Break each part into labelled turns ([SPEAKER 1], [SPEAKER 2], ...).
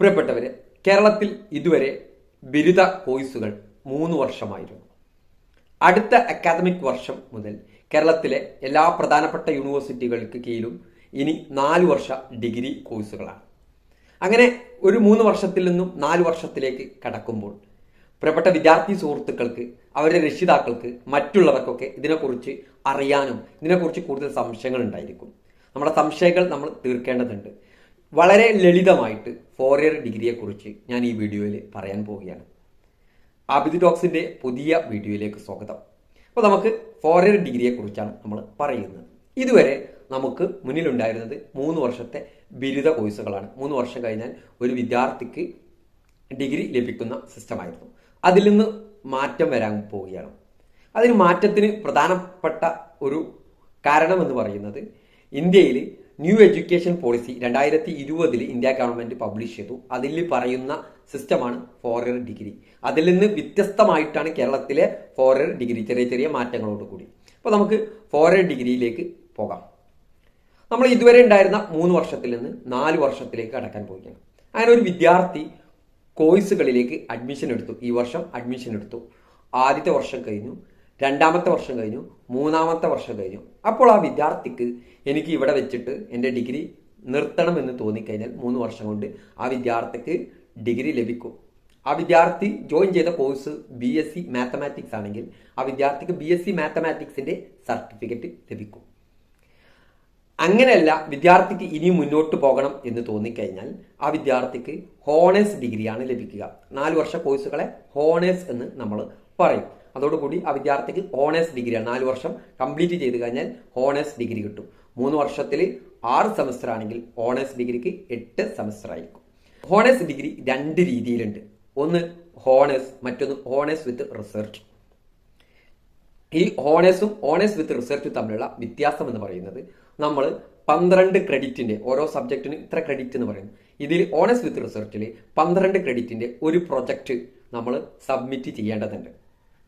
[SPEAKER 1] പ്രിയപ്പെട്ടവരെ കേരളത്തിൽ ഇതുവരെ ബിരുദ കോഴ്സുകൾ മൂന്ന് വർഷമായിരുന്നു. അടുത്ത അക്കാദമിക് വർഷം മുതൽ കേരളത്തിലെ എല്ലാ പ്രധാനപ്പെട്ട യൂണിവേഴ്സിറ്റികൾക്ക് കീഴിലും ഇനി നാല് വർഷ ഡിഗ്രി കോഴ്സുകളാണ് അങ്ങനെ ഒരു മൂന്ന് വർഷത്തിൽ നിന്നും നാല് വർഷത്തിലേക്ക് കടക്കുമ്പോൾ പ്രിയപ്പെട്ട വിദ്യാർത്ഥി സുഹൃത്തുക്കൾക്ക് അവരുടെ രക്ഷിതാക്കൾക്ക് മറ്റുള്ളവർക്കൊക്കെ ഇതിനെക്കുറിച്ച് അറിയാനും ഇതിനെക്കുറിച്ച് കൂടുതൽ സംശയങ്ങൾ ഉണ്ടായിരിക്കും. നമ്മുടെ സംശയങ്ങൾ നമ്മൾ തീർക്കേണ്ടതുണ്ട്. വളരെ ലളിതമായിട്ട് ഫോർ ഇയർ ഡിഗ്രിയെക്കുറിച്ച് ഞാൻ ഈ വീഡിയോയിൽ പറയാൻ പോവുകയാണ്. ആബിദ് ടോക്സിന്റെ പുതിയ വീഡിയോയിലേക്ക് സ്വാഗതം. അപ്പോൾ നമുക്ക് ഫോർ ഇയർ ഡിഗ്രിയെ കുറിച്ചാണ് നമ്മൾ പറയുന്നത്. ഇതുവരെ നമുക്ക് മുന്നിലുണ്ടായിരുന്നത് മൂന്ന് വർഷത്തെ ബിരുദ കോഴ്സുകളാണ്. മൂന്ന് വർഷം കഴിഞ്ഞാൽ ഒരു വിദ്യാർത്ഥിക്ക് ഡിഗ്രി ലഭിക്കുന്ന സിസ്റ്റമായിരുന്നു. അതിൽ നിന്ന് മാറ്റം വരാൻ പോവുകയാണ്. അതിന് മാറ്റത്തിന് പ്രധാനപ്പെട്ട ഒരു കാരണമെന്ന് പറയുന്നത് ഇന്ത്യയിൽ ന്യൂ എഡ്യൂക്കേഷൻ പോളിസി രണ്ടായിരത്തി ഇരുപതിൽ ഇന്ത്യ ഗവൺമെന്റ് പബ്ലിഷ് ചെയ്തു. അതിൽ പറയുന്ന സിസ്റ്റമാണ് ഫോർ ഇയർ ഡിഗ്രി അതിൽ നിന്ന് വ്യത്യസ്തമായിട്ടാണ് കേരളത്തിലെ ഫോർ ഇയർ ഡിഗ്രി ചെറിയ ചെറിയ മാറ്റങ്ങളോട് കൂടി. അപ്പോൾ നമുക്ക് ഫോർ ഇയർ ഡിഗ്രിയിലേക്ക് പോകാം. നമ്മൾ ഇതുവരെ ഉണ്ടായിരുന്ന മൂന്ന് വർഷത്തിൽ നിന്ന് നാല് വർഷത്തിലേക്ക് അടക്കാൻ പോവുകയാണ്. അങ്ങനെ ഒരു വിദ്യാർത്ഥി കോഴ്സുകളിലേക്ക് അഡ്മിഷൻ എടുത്തു. ഈ വർഷം അഡ്മിഷൻ എടുത്തു. ആദ്യത്തെ വർഷം കഴിഞ്ഞു. രണ്ടാമത്തെ വർഷം കഴിഞ്ഞു മൂന്നാമത്തെ വർഷം കഴിഞ്ഞു. അപ്പോൾ ആ വിദ്യാർത്ഥിക്ക് എനിക്ക് ഇവിടെ വെച്ചിട്ട് എന്റെ ഡിഗ്രി നിർത്തണം നിർത്തണമെന്ന് തോന്നിക്കഴിഞ്ഞാൽ മൂന്ന് വർഷം കൊണ്ട് ആ വിദ്യാർത്ഥിക്ക് ഡിഗ്രി ലഭിക്കും. ആ വിദ്യാർത്ഥി ജോയിൻ ചെയ്ത course B S C mathematics ആണെങ്കിൽ ആ വിദ്യാർത്ഥിക്ക് ബി എസ് സി മാത്തമാറ്റിക്സിന്റെ സർട്ടിഫിക്കറ്റ് ലഭിക്കും. അങ്ങനെയല്ല വിദ്യാർത്ഥിക്ക് ഇനി മുന്നോട്ട് പോകണം എന്ന് തോന്നിക്കഴിഞ്ഞാൽ ആ വിദ്യാർത്ഥിക്ക് ഹോണേഴ്സ് ഡിഗ്രിയാണ് ലഭിക്കുക. നാല് വർഷ കോഴ്സുകളെ ഹോണേഴ്സ് എന്ന് നമ്മൾ പറയും. അതോടുകൂടി ആ വിദ്യാർത്ഥിക്ക് ഹോണേഴ്സ് ഡിഗ്രിയാണ് നാല് വർഷം കംപ്ലീറ്റ് ചെയ്ത് കഴിഞ്ഞാൽ ഹോണേഴ്സ് ഡിഗ്രി കിട്ടും. മൂന്ന് വർഷത്തിൽ ആറ് സെമസ്റ്റർ ആണെങ്കിൽ ഓണേഴ്സ് ഡിഗ്രിക്ക് എട്ട് സെമസ്റ്റർ ആയിരിക്കും. ഹോണേഴ്സ് ഡിഗ്രി രണ്ട് രീതിയിലുണ്ട്. ഒന്ന് ഹോണേഴ്സ് മറ്റൊന്ന് ഹോണേഴ്സ് വിത്ത് റിസർച്ച് ഈ ഹോണേഴ്സും ഹോണേഴ്സ് വിത്ത് റിസർച്ചും തമ്മിലുള്ള വ്യത്യാസം എന്ന് പറയുന്നത് നമ്മൾ പന്ത്രണ്ട് ക്രെഡിറ്റിന്റെ ഓരോ സബ്ജക്റ്റിന് ഇത്ര ക്രെഡിറ്റ് എന്ന് പറയുന്നു ഇതിൽ ഓണേഴ്സ് വിത്ത് റിസർച്ചിൽ പന്ത്രണ്ട് ക്രെഡിറ്റിന്റെ ഒരു പ്രൊജക്റ്റ് നമ്മൾ സബ്മിറ്റ് ചെയ്യേണ്ടതുണ്ട്.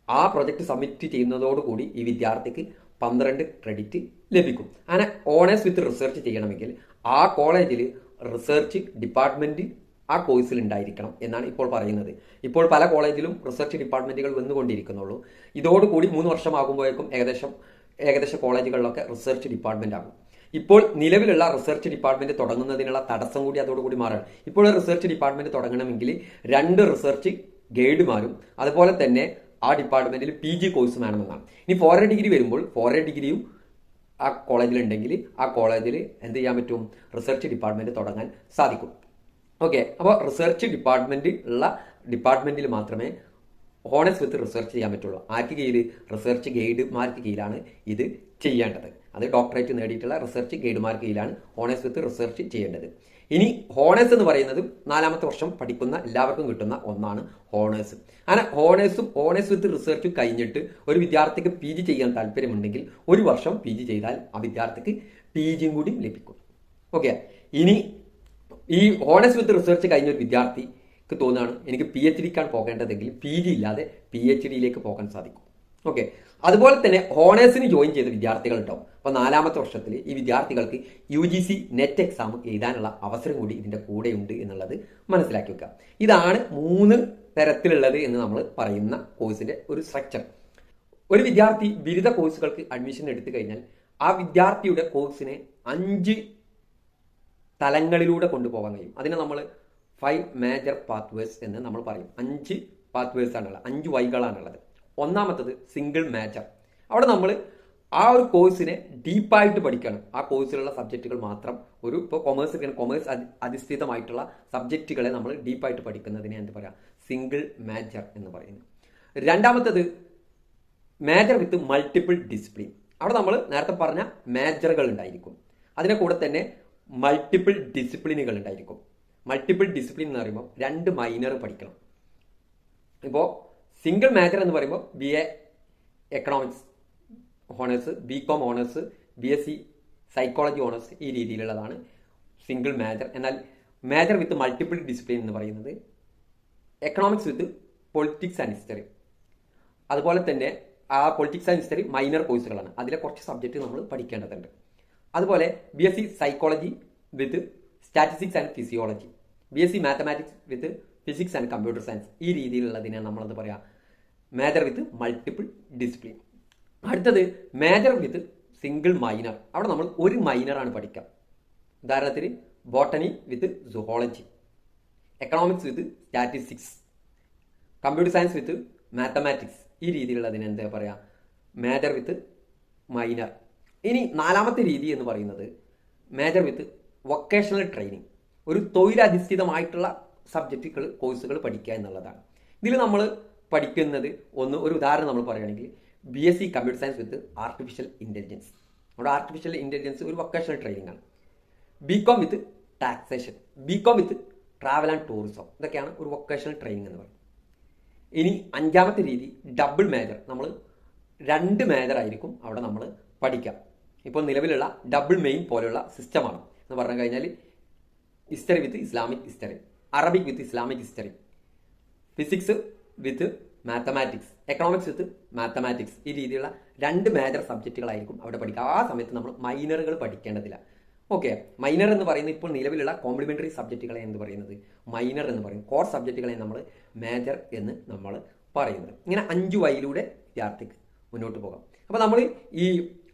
[SPEAKER 1] ആ പ്രൊജക്റ്റ് സബ്മിറ്റ് ചെയ്യുന്നതോടുകൂടി ഈ വിദ്യാർത്ഥിക്ക് പന്ത്രണ്ട് ക്രെഡിറ്റ് ലഭിക്കും. അങ്ങനെ ഓണേഴ്സ് വിത്ത് റിസർച്ച് ചെയ്യണമെങ്കിൽ ആ കോളേജിൽ റിസർച്ച് ഡിപ്പാർട്ട്മെന്റ് ആ കോഴ്സിൽ ഉണ്ടായിരിക്കണം എന്നാണ് ഇപ്പോൾ പറയുന്നത്. ഇപ്പോൾ പല കോളേജിലും റിസർച്ച് ഡിപ്പാർട്ട്മെന്റുകൾ വന്നുകൊണ്ടിരിക്കുന്നുള്ളൂ. ഇതോടുകൂടി മൂന്ന് വർഷമാകുമ്പോഴേക്കും ഏകദേശം ഏകദേശം കോളേജുകളിലൊക്കെ റിസർച്ച് ഡിപ്പാർട്ട്മെന്റ് ആകും. ഇപ്പോൾ നിലവിലുള്ള റിസർച്ച് ഡിപ്പാർട്ട്മെന്റ് തുടങ്ങുന്നതിനുള്ള തടസ്സം കൂടി അതോടുകൂടി മാറണം. ഇപ്പോൾ റിസർച്ച് ഡിപ്പാർട്ട്മെന്റ് തുടങ്ങണമെങ്കിൽ രണ്ട് റിസർച്ച് ഗൈഡുമാരും അതുപോലെ തന്നെ ആ ഡിപ്പാർട്ട്മെന്റിൽ പി ജി കോഴ്സ് വേണമെന്നാണ് ഇനി ഫോറൻ ഡിഗ്രി വരുമ്പോൾ ഫോറൻ ഡിഗ്രിയും ആ കോളേജിൽ ഉണ്ടെങ്കിൽ ആ കോളേജിൽ എന്ത് ചെയ്യാൻ പറ്റും? റിസർച്ച് ഡിപ്പാർട്ട്മെന്റ് തുടങ്ങാൻ സാധിക്കും. ഓക്കെ അപ്പോൾ റിസർച്ച് ഡിപ്പാർട്ട്മെന്റ് ഉള്ള ഡിപ്പാർട്ട്മെന്റിൽ മാത്രമേ ഹോണസ് വിത്ത് റിസർച്ച് ചെയ്യാൻ പറ്റുള്ളൂ. ആർക്ക് കീഴിൽ? റിസർച്ച് ഗൈഡുമാർക്ക് കീഴിലാണ് ഇത് ചെയ്യേണ്ടത്. അത് ഡോക്ടറേറ്റ് നേടിയിട്ടുള്ള റിസർച്ച് ഗൈഡുമാർക്ക് കീഴിലാണ് ഹോണസ് വിത്ത് റിസർച്ച് ചെയ്യേണ്ടത്. ഇനി ഹോണേഴ്സ് എന്ന് പറയുന്നത് നാലാമത്തെ വർഷം പഠിക്കുന്ന എല്ലാവർക്കും കിട്ടുന്ന ഒന്നാണ് ഹോണേഴ്സ് അങ്ങനെ ഹോണേഴ്സും ഹോണേഴ്സ് വിത്ത് റിസർച്ചും കഴിഞ്ഞിട്ട് ഒരു വിദ്യാർത്ഥിക്ക് പി ജി ചെയ്യാൻ താല്പര്യമുണ്ടെങ്കിൽ ഒരു വർഷം പി ജി ചെയ്താൽ ആ വിദ്യാർത്ഥിക്ക് പി ജിയും കൂടി ലഭിക്കും. ഓക്കെ ഇനി ഈ ഹോണേഴ്സ് വിത്ത് റിസർച്ച് കഴിഞ്ഞ ഒരു വിദ്യാർത്ഥിക്ക് തോന്നുകയാണ് എനിക്ക് പി എച്ച് ഡിക്കാണ് പോകേണ്ടതെങ്കിൽ പി ജി ഇല്ലാതെ പി എച്ച് ഡിയിലേക്ക് പോകാൻ സാധിക്കും. ഓക്കെ അതുപോലെ തന്നെ ഹോണേഴ്സിന് ജോയിൻ ചെയ്ത വിദ്യാർത്ഥികൾ ഉണ്ടാവും അപ്പോൾ നാലാമത്തെ വർഷത്തിൽ ഈ വിദ്യാർത്ഥികൾക്ക് U G C net exam എഴുതാനുള്ള അവസരം കൂടി ഇതിന്റെ കൂടെ ഉണ്ട് എന്നുള്ളത് മനസ്സിലാക്കി വെക്കുക. ഇതാണ് മൂന്ന് തരത്തിലുള്ളത് എന്ന് നമ്മൾ പറയുന്ന കോഴ്സിന്റെ ഒരു സ്ട്രക്ചർ ഒരു വിദ്യാർത്ഥി ബിരുദ കോഴ്സുകൾക്ക് അഡ്മിഷൻ എടുത്തു കഴിഞ്ഞാൽ ആ വിദ്യാർത്ഥിയുടെ കോഴ്സിനെ അഞ്ച് തലങ്ങളിലൂടെ കൊണ്ടുപോകാൻ കഴിയും. അതിനെ നമ്മൾ ഫൈവ് മേജർ പാത്വേഴ്സ് എന്ന് നമ്മൾ പറയും. അഞ്ച് പാത്വേഴ്സ് ആണുള്ളത്. അഞ്ച് വഴികളാണുള്ളത്. ഒന്നാമത്തത് സിംഗിൾ മേജർ അവിടെ നമ്മൾ ആ ഒരു കോഴ്സിനെ ഡീപ്പായിട്ട് പഠിക്കണം. ആ കോഴ്സിലുള്ള സബ്ജക്റ്റുകൾ മാത്രം ഒരു ഇപ്പോൾ കൊമേഴ്സ് എടുക്കണം കൊമേഴ്സ് അധിഷ്ഠിതമായിട്ടുള്ള സബ്ജക്റ്റുകളെ നമ്മൾ ഡീപ്പായിട്ട് പഠിക്കുന്നതിനെ എന്ത് പറയാം? സിംഗിൾ മേജർ എന്ന് പറയുന്നു. രണ്ടാമത്തത് മേജർ വിത്ത് മൾട്ടിപ്പിൾ ഡിസിപ്ലിൻ അവിടെ നമ്മൾ നേരത്തെ പറഞ്ഞ മേജറുകൾ ഉണ്ടായിരിക്കും. അതിനെ കൂടെ തന്നെ മൾട്ടിപ്പിൾ ഡിസിപ്ലിനുകൾ ഉണ്ടായിരിക്കും. മൾട്ടിപ്പിൾ ഡിസിപ്ലിൻ എന്ന് പറയുമ്പോൾ രണ്ട് മൈനർ പഠിക്കണം. ഇപ്പോൾ സിംഗിൾ മേജർ എന്ന് പറയുമ്പോൾ B A economics honours B com honours B S C psychology honours ഈ രീതിയിലുള്ളതാണ് സിംഗിൾ മേജർ. എന്നാൽ മേജർ വിത്ത് മൾട്ടിപ്പിൾ ഡിസിപ്ലിൻ എന്ന് പറയുന്നത് economics with politics and history അതുപോലെ തന്നെ ആ പൊളിറ്റിക്സ് ആൻഡ് ഹിസ്റ്ററി മൈനർ കോഴ്സുകളാണ് അതിലെ കുറച്ച് സബ്ജക്റ്റ് നമ്മൾ പഠിക്കേണ്ടതുണ്ട്. അതുപോലെ B S C psychology with statistics and physiology B S C mathematics with physics and computer science ഈ രീതിയിലുള്ളതിനെ നമ്മളെന്ത് പറയാ മേജർ വിത്ത് മൾട്ടിപ്പിൾ ഡിസിപ്ലിൻ അടുത്തത് മേജർ വിത്ത് സിംഗിൾ മൈനർ അവിടെ നമ്മൾ ഒരു മൈനറാണ് പഠിക്കുക. ഉദാഹരണത്തിന് botany with zoology economics with statistics computer science with mathematics ഈ രീതിയിലുള്ളതിന് എന്താ പറയുക മേജർ വിത്ത് മൈനർ ഇനി നാലാമത്തെ രീതി എന്ന് പറയുന്നത് മേജർ വിത്ത് വൊക്കേഷണൽ ട്രെയിനിങ് ഒരു തൊഴിലധിഷ്ഠിതമായിട്ടുള്ള സബ്ജക്റ്റുകൾ കോഴ്സുകൾ പഠിക്കുക എന്നുള്ളതാണ്. ഇതിൽ നമ്മൾ പഠിക്കുന്നത് ഒന്ന് ഒരു ഉദാഹരണം നമ്മൾ പറയുകയാണെങ്കിൽ B S C computer science with artificial intelligence നമ്മുടെ ആർട്ടിഫിഷ്യൽ ഇന്റലിജൻസ് ഒരു വൊക്കേഷണൽ ട്രെയിനിങ് ആണ്. B com with taxation B com with travel and tourism ഇതൊക്കെയാണ് ഒരു വൊക്കേഷണൽ ട്രെയിനിങ് എന്ന് പറയുന്നത്. ഇനി അഞ്ചാമത്തെ രീതി ഡബിൾ മേജർ നമ്മൾ രണ്ട് മേജർ ആയിരിക്കും അവിടെ നമ്മൾ പഠിക്കാം ഇപ്പോൾ നിലവിലുള്ള ഡബിൾ മെയിൻ പോലെയുള്ള സിസ്റ്റമാണ് എന്ന് പറഞ്ഞു കഴിഞ്ഞാൽ history with Islamic history Arabic with Islamic history physics with mathematics economics with mathematics ഈ രീതിയിലുള്ള രണ്ട് മേജർ സബ്ജക്റ്റുകളായിരിക്കും അവിടെ പഠിക്കുക. ആ സമയത്ത് നമ്മൾ മൈനറുകൾ പഠിക്കേണ്ടതില്ല. ഓക്കെ മൈനർ എന്ന് പറയുന്നത് ഇപ്പോൾ നിലവിലുള്ള കോംപ്ലിമെന്ററി സബ്ജക്റ്റുകളെ എന്ന് പറയുന്നത്? മൈനർ എന്ന് പറയും. കോർ സബ്ജക്റ്റുകളെ നമ്മൾ മേജർ എന്ന് നമ്മൾ പറയുന്നത് ഇങ്ങനെ അഞ്ചു വയലൂടെ വിദ്യാർത്ഥിക്ക് മുന്നോട്ട് പോകാം. അപ്പോൾ നമ്മൾ ഈ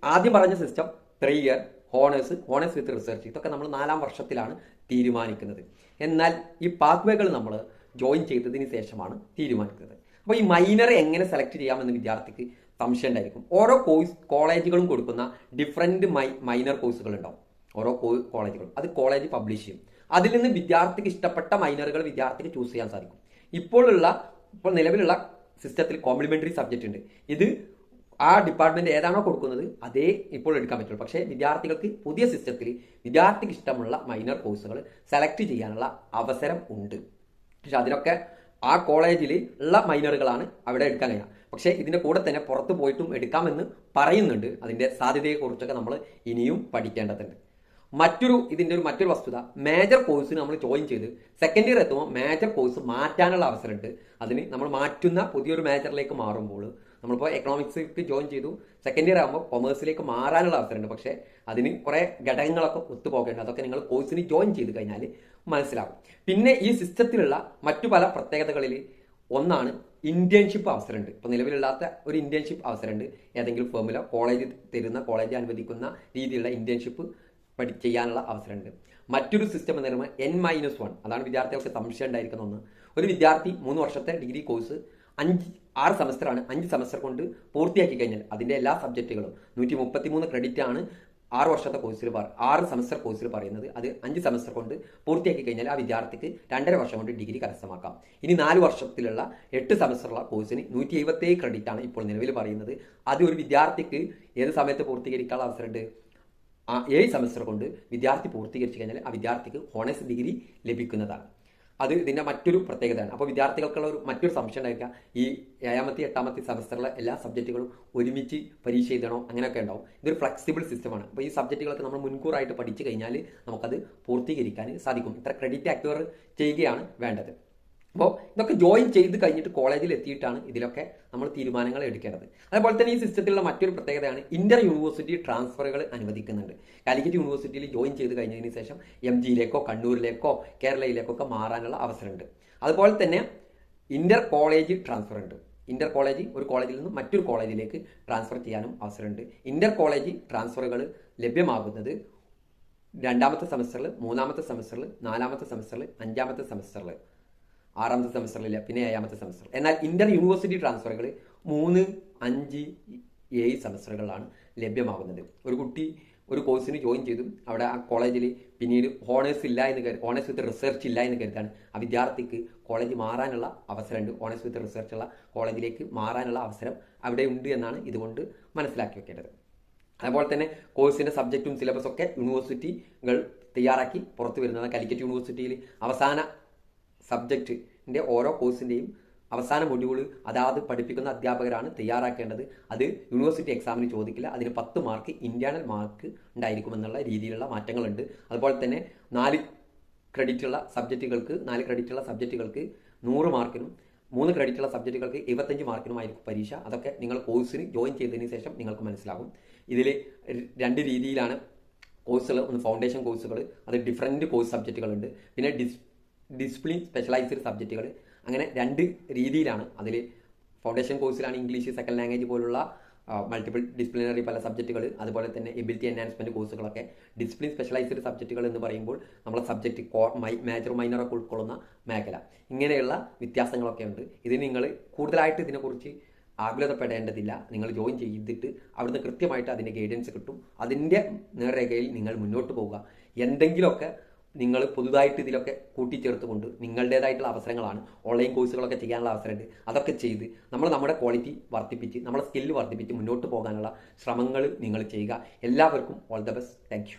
[SPEAKER 1] ആദ്യം പറഞ്ഞ system three year honours honours with research ഇതൊക്കെ നമ്മൾ നാലാം വർഷത്തിലാണ് തീരുമാനിക്കുന്നത്. എന്നാൽ ഈ പാത്വേകൾ നമ്മൾ ജോയിൻ ചെയ്തതിന് ശേഷമാണ് തീരുമാനിക്കുന്നത്. അപ്പോൾ ഈ മൈനർ എങ്ങനെ സെലക്ട് ചെയ്യാമെന്ന് വിദ്യാർത്ഥിക്ക് സംശയം ഉണ്ടായിരിക്കും. ഓരോ കോഴ്സ് കോളേജുകളും കൊടുക്കുന്ന ഡിഫറെന്റ് മൈ മൈനർ കോഴ്സുകൾ ഉണ്ടാവും ഓരോ കോളേജുകളും അത് കോളേജ് പബ്ലിഷ് ചെയ്യും. അതിൽ നിന്ന് വിദ്യാർത്ഥിക്ക് ഇഷ്ടപ്പെട്ട മൈനറുകൾ വിദ്യാർത്ഥിക്ക് ചൂസ് ചെയ്യാൻ സാധിക്കും. ഇപ്പോഴുള്ള ഇപ്പോൾ നിലവിലുള്ള സിസ്റ്റത്തിൽ കോംപ്ലിമെന്ററി സബ്ജക്റ്റ് ഉണ്ട്. ഇത് ആ ഡിപ്പാർട്ട്മെന്റ് ഏതാണോ കൊടുക്കുന്നത് അതേ ഇപ്പോൾ എടുക്കാൻ പറ്റുള്ളൂ. പക്ഷേ വിദ്യാർത്ഥികൾക്ക് പുതിയ സിസ്റ്റത്തിൽ വിദ്യാർത്ഥിക്ക് ഇഷ്ടമുള്ള മൈനർ കോഴ്സുകൾ സെലക്ട് ചെയ്യാനുള്ള അവസരം ഉണ്ട്. പക്ഷെ അതിനൊക്കെ ആ കോളേജിൽ ഉള്ള മൈനറുകളാണ് അവിടെ എടുക്കാൻ കഴിയുക. പക്ഷേ ഇതിന്റെ കൂടെ തന്നെ പുറത്ത് പോയിട്ടും എടുക്കാമെന്ന് പറയുന്നുണ്ട്. അതിന്റെ സാധ്യതയെക്കുറിച്ചൊക്കെ നമ്മൾ ഇനിയും പഠിക്കേണ്ടതുണ്ട്. മറ്റൊരു ഇതിന്റെ ഒരു മറ്റൊരു വസ്തുത മേജർ കോഴ്സിന് നമ്മൾ ജോയിൻ ചെയ്ത് സെക്കൻഡ് ഇയർ എത്തുമ്പോൾ മേജർ കോഴ്സ് മാറ്റാനുള്ള അവസരമുണ്ട്. അതിന് നമ്മൾ മാറ്റുന്ന പുതിയൊരു മേജറിലേക്ക് മാറുമ്പോൾ നമ്മളിപ്പോൾ എക്കണോമിക്സിലേക്ക് ജോയിൻ ചെയ്തു. സെക്കൻഡ് ഇയർ ആകുമ്പോൾ കൊമേഴ്സിലേക്ക് മാറാനുള്ള അവസരമുണ്ട്. പക്ഷേ അതിന് കുറേ ഘടകങ്ങളൊക്കെ ഒത്തുപോകേണ്ടത് അതൊക്കെ നിങ്ങൾ കോഴ്സിന് ജോയിൻ ചെയ്ത് കഴിഞ്ഞാൽ മനസ്സിലാകും പിന്നെ ഈ സിസ്റ്റത്തിലുള്ള മറ്റു പല പ്രത്യേകതകളിൽ ഒന്നാണ് ഇന്റേൺഷിപ്പ് അവസരമുണ്ട്. ഇപ്പോൾ നിലവിലില്ലാത്ത ഒരു ഇന്റേൺഷിപ്പ് അവസരമുണ്ട്. ഏതെങ്കിലും ഫേമിലോ കോളേജ് തരുന്ന കോളേജ് അനുവദിക്കുന്ന രീതിയിലുള്ള ഇന്റേൺഷിപ്പ് പഠി ചെയ്യാനുള്ള അവസരമുണ്ട്. മറ്റൊരു സിസ്റ്റം എന്ന് പറയുമ്പോൾ എൻ മൈനസ് വൺ അതാണ് വിദ്യാർത്ഥികൾക്ക് സംശയം ഉണ്ടായിരിക്കുന്ന ഒന്ന്. ഒരു വിദ്യാർത്ഥി മൂന്ന് വർഷത്തെ ഡിഗ്രി കോഴ്സ് അഞ്ച് ആറ് സെമസ്റ്ററാണ് അഞ്ച് സെമസ്റ്റർ കൊണ്ട് പൂർത്തിയാക്കി കഴിഞ്ഞാൽ അതിന്റെ എല്ലാ സബ്ജക്റ്റുകളും നൂറ്റി മുപ്പത്തി മൂന്ന് ക്രെഡിറ്റ് ആണ് ആറ് വർഷത്തെ കോഴ്സിൽ പറ ആറ് സെമസ്റ്റർ കോഴ്സിൽ പറയുന്നത്. അത് അഞ്ച് സെമസ്റ്റർ കൊണ്ട് പൂർത്തിയാക്കി കഴിഞ്ഞാൽ ആ വിദ്യാർത്ഥിക്ക് രണ്ടര വർഷം കൊണ്ട് ഡിഗ്രി കരസ്ഥമാക്കാം. ഇനി നാല് വർഷത്തിലുള്ള എട്ട് സെമസ്റ്ററുള്ള കോഴ്സിന് നൂറ്റി എഴുപത്തേഴ് ക്രെഡിറ്റ് ആണ് ഇപ്പോൾ നിലവിൽ പറയുന്നത്. അത് ഒരു വിദ്യാർത്ഥിക്ക് ഏത് സമയത്ത് പൂർത്തീകരിക്കാനുള്ള അവസരമുണ്ട്? ആ ഏഴ് സെമസ്റ്റർ കൊണ്ട് വിദ്യാർത്ഥി പൂർത്തീകരിച്ചു കഴിഞ്ഞാൽ ആ വിദ്യാർത്ഥിക്ക് ഹോണേഴ്സ് ഡിഗ്രി ലഭിക്കുന്നതാണ്. അത് ഇതിന്റെ മറ്റൊരു പ്രത്യേകതയാണ്. അപ്പോൾ വിദ്യാർത്ഥികൾക്കുള്ള ഒരു മറ്റൊരു സംശയം ഉണ്ടായിരിക്കുക ഈ ഏഴാമത്തെ എട്ടാമത്തെ സെമസ്റ്ററിലെ എല്ലാ സബ്ജക്റ്റുകളും ഒരുമിച്ച് പരീക്ഷ എഴുതണോ? അങ്ങനെയൊക്കെ ഉണ്ടാവും. ഇതൊരു ഫ്ലെക്സിബിൾ സിസ്റ്റമാണ് അപ്പോൾ ഈ സബ്ജക്റ്റുകളൊക്കെ നമ്മൾ മുൻകൂറായിട്ട് പഠിച്ചു കഴിഞ്ഞാൽ നമുക്കത് പൂർത്തീകരിക്കാൻ സാധിക്കും. ഇത്ര ക്രെഡിറ്റ് അക്വയർ ചെയ്യുകയാണ് വേണ്ടത്. അപ്പോൾ ഇതൊക്കെ ജോയിൻ ചെയ്ത് കഴിഞ്ഞിട്ട് കോളേജിൽ എത്തിയിട്ടാണ് ഇതിലൊക്കെ നമ്മൾ തീരുമാനങ്ങൾ എടുക്കേണ്ടത്. അതേപോലെ തന്നെ ഈ സിസ്റ്റത്തിലുള്ള മറ്റൊരു പ്രത്യേകതയാണ് ഇന്റർ യൂണിവേഴ്സിറ്റി ട്രാൻസ്ഫറുകൾ അനുവദിക്കുന്നുണ്ട്. കാലിക്കറ്റ് യൂണിവേഴ്സിറ്റിയിൽ ജോയിൻ ചെയ്ത് കഴിഞ്ഞതിന് ശേഷം എം ജിയിലേക്കോ കണ്ണൂരിലേക്കോ കേരളയിലേക്കോ ഒക്കെ മാറാനുള്ള അവസരമുണ്ട്. അതുപോലെ തന്നെ ഇന്റർ കോളേജ് ട്രാൻസ്ഫർ ഉണ്ട്. ഇന്റർ കോളേജ് ഒരു കോളേജിൽ നിന്ന് മറ്റൊരു കോളേജിലേക്ക് ട്രാൻസ്ഫർ ചെയ്യാനും അവസരമുണ്ട്. ഇന്റർ കോളേജ് ട്രാൻസ്ഫറുകൾ ലഭ്യമാകുന്നത് രണ്ടാമത്തെ സെമസ്റ്ററിൽ മൂന്നാമത്തെ സെമസ്റ്ററിൽ നാലാമത്തെ സെമസ്റ്ററിൽ അഞ്ചാമത്തെ സെമസ്റ്ററിൽ ആറാമത്തെ സെമസ്റ്ററിലില്ല പിന്നെ ഏഴാമത്തെ സെമസ്റ്റർ. എന്നാൽ ഇന്റർ യൂണിവേഴ്സിറ്റി ട്രാൻസ്ഫറുകൾ മൂന്ന് അഞ്ച് ഏഴ് സെമസ്റ്ററുകളിലാണ് ലഭ്യമാകുന്നത്. ഒരു കുട്ടി ഒരു കോഴ്സിന് ജോയിൻ ചെയ്തു. അവിടെ ആ കോളേജിൽ പിന്നീട് ഹോണേഴ്സ് ഇല്ല എന്ന് കരുതി ഹോണേഴ്സ് വിത്ത് റിസർച്ച് ഇല്ല എന്ന് കരുതാണ്. ആ വിദ്യാർത്ഥിക്ക് കോളേജ് മാറാനുള്ള അവസരമുണ്ട്. ഹോണേഴ്സ് വിത്ത് റിസർച്ച് ഉള്ള കോളേജിലേക്ക് മാറാനുള്ള അവസരം അവിടെ ഉണ്ട് എന്നാണ് ഇതുകൊണ്ട് മനസ്സിലാക്കി വെക്കേണ്ടത്. അതുപോലെ തന്നെ കോഴ്സിന്റെ സബ്ജക്റ്റും സിലബസൊക്കെ യൂണിവേഴ്സിറ്റികൾ തയ്യാറാക്കി പുറത്തു വരുന്നതാണ്. കാലിക്കറ്റ് യൂണിവേഴ്സിറ്റിയിൽ അവസാന സബ്ജക്റ്റിന്റെ ഓരോ കോഴ്സിന്റെയും അവസാന മൊഡ്യൂൾ അതാത് പഠിപ്പിക്കുന്ന അധ്യാപകരാണ് തയ്യാറാക്കേണ്ടത്. അത് യൂണിവേഴ്സിറ്റി എക്സാമിന് ചോദിക്കില്ല. അതിന് പത്ത് മാർക്ക് ഇന്റേണൽ മാർക്ക് ഉണ്ടായിരിക്കുമെന്നുള്ള രീതിയിലുള്ള മാറ്റങ്ങളുണ്ട്. അതുപോലെ തന്നെ നാല് ക്രെഡിറ്റുള്ള സബ്ജക്റ്റുകൾക്ക് നാല് ക്രെഡിറ്റുള്ള സബ്ജക്റ്റുകൾക്ക് നൂറ് മാർക്കിനും മൂന്ന് ക്രെഡിറ്റുള്ള സബ്ജക്റ്റുകൾക്ക് എഴുപത്തഞ്ച് മാർക്കിനുമായിരിക്കും പരീക്ഷ. അതൊക്കെ നിങ്ങൾ കോഴ്സിന് ജോയിൻ ചെയ്തതിന് ശേഷം നിങ്ങൾക്ക് മനസ്സിലാകും. ഇതിൽ രണ്ട് രീതിയിലാണ് കോഴ്സുകൾ ഒന്ന് ഫൗണ്ടേഷൻ കോഴ്സുകൾ അത് ഡിഫറെന്റ് കോഴ്സ് സബ്ജക്റ്റുകളുണ്ട് പിന്നെ ഡിസ് ഡിസിപ്ലിൻ സ്പെഷ്യലൈസ്ഡ് സബ്ജക്റ്റുകൾ അങ്ങനെ രണ്ട് രീതിയിലാണ് അതിൽ ഫൗണ്ടേഷൻ കോഴ്സിലാണ് ഇംഗ്ലീഷ് സെക്കൻഡ് ലാംഗ്വേജ് പോലുള്ള മൾട്ടിപ്പിൾ ഡിസിപ്ലിനറി പല സബ്ജക്റ്റുകൾ അതുപോലെ തന്നെ എബിലിറ്റി എൻഹാൻസ്മെന്റ് കോഴ്സുകളൊക്കെ ഡിസിപ്ലിൻ സ്പെഷ്യലൈസ്ഡ് സബ്ജക്റ്റുകൾ എന്ന് പറയുമ്പോൾ നമ്മളെ സബ്ജക്റ്റ് കോ മൈ മേജർ മൈനറൊക്കെ ഉൾക്കൊള്ളുന്ന മേഖല. ഇങ്ങനെയുള്ള വ്യത്യാസങ്ങളൊക്കെ ഉണ്ട്. ഇത് നിങ്ങൾ കൂടുതലായിട്ട് ഇതിനെക്കുറിച്ച് ആകുലതപ്പെടേണ്ടതില്ല. നിങ്ങൾ ജോയിൻ ചെയ്തിട്ട് അവിടുന്ന് കൃത്യമായിട്ട് അതിന്റെ ഗൈഡൻസ് കിട്ടും. അതിന്റെ നേർരേഖയിൽ നിങ്ങൾ മുന്നോട്ട് പോവുക. എന്തെങ്കിലുമൊക്കെ നിങ്ങൾ പുതുതായിട്ട് ഇതിലൊക്കെ കൂട്ടിച്ചേർത്തുകൊണ്ട് നിങ്ങളുടേതായിട്ടുള്ള അവസരങ്ങളാണ്. ഓൺലൈൻ കോഴ്സുകളൊക്കെ ചെയ്യാനുള്ള അവസരമുണ്ട്. അതൊക്കെ ചെയ്ത് നമ്മൾ നമ്മുടെ ക്വാളിറ്റി വർദ്ധിപ്പിച്ച് നമ്മുടെ സ്കില്ല് വർദ്ധിപ്പിച്ച് മുന്നോട്ട് പോകാനുള്ള ശ്രമങ്ങൾ നിങ്ങൾ ചെയ്യുക. എല്ലാവർക്കും ഓൾ ദ ബെസ്റ്റ്. താങ്ക്